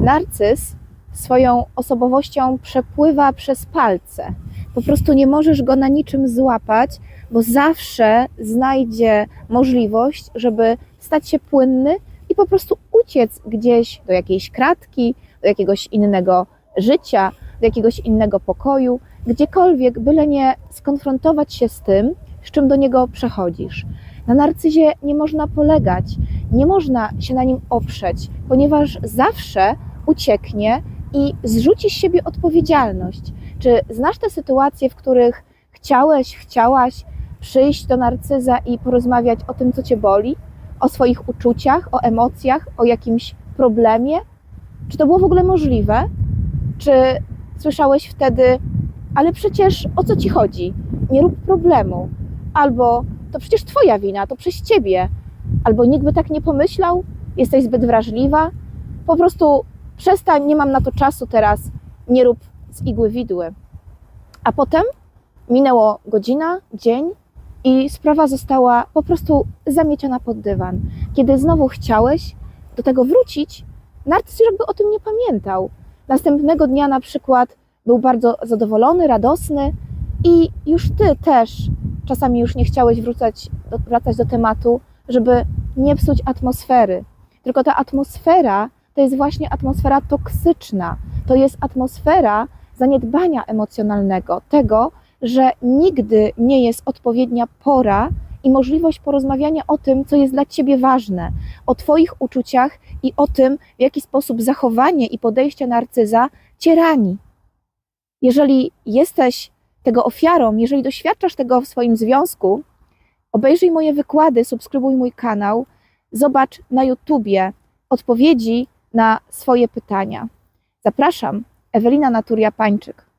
Narcyz swoją osobowością przepływa przez palce. Po prostu nie możesz go na niczym złapać, bo zawsze znajdzie możliwość, żeby stać się płynny i po prostu uciec gdzieś do jakiejś kratki, do jakiegoś innego życia, do jakiegoś innego pokoju, gdziekolwiek, byle nie skonfrontować się z tym, z czym do niego przechodzisz. Na narcyzie nie można polegać, nie można się na nim oprzeć, ponieważ zawsze ucieknie i zrzuci z siebie odpowiedzialność. Czy znasz te sytuacje, w których chciałeś, chciałaś przyjść do narcyza i porozmawiać o tym, co cię boli, o swoich uczuciach, o emocjach, o jakimś problemie? Czy to było w ogóle możliwe? Czy słyszałeś wtedy, ale przecież o co ci chodzi? Nie rób problemu. Albo to przecież twoja wina, to przez ciebie. Albo nikt by tak nie pomyślał, jesteś zbyt wrażliwa. Po prostu przestań, nie mam na to czasu teraz, nie rób z igły widły. A potem minęło godzina, dzień i sprawa została po prostu zamieciona pod dywan. Kiedy znowu chciałeś do tego wrócić, narcyz jakby o tym nie pamiętał. Następnego dnia na przykład był bardzo zadowolony, radosny i już ty też czasami już nie chciałeś wracać wracać do tematu, żeby nie psuć atmosfery. Tylko ta atmosfera to jest właśnie atmosfera toksyczna. To jest atmosfera zaniedbania emocjonalnego, tego, że nigdy nie jest odpowiednia pora i możliwość porozmawiania o tym, co jest dla ciebie ważne, o twoich uczuciach i o tym, w jaki sposób zachowanie i podejście narcyza cię rani. Jeżeli jesteś tego ofiarą, jeżeli doświadczasz tego w swoim związku, obejrzyj moje wykłady, subskrybuj mój kanał, zobacz na YouTubie odpowiedzi na swoje pytania. Zapraszam, Ewelina Naturia Pańczyk.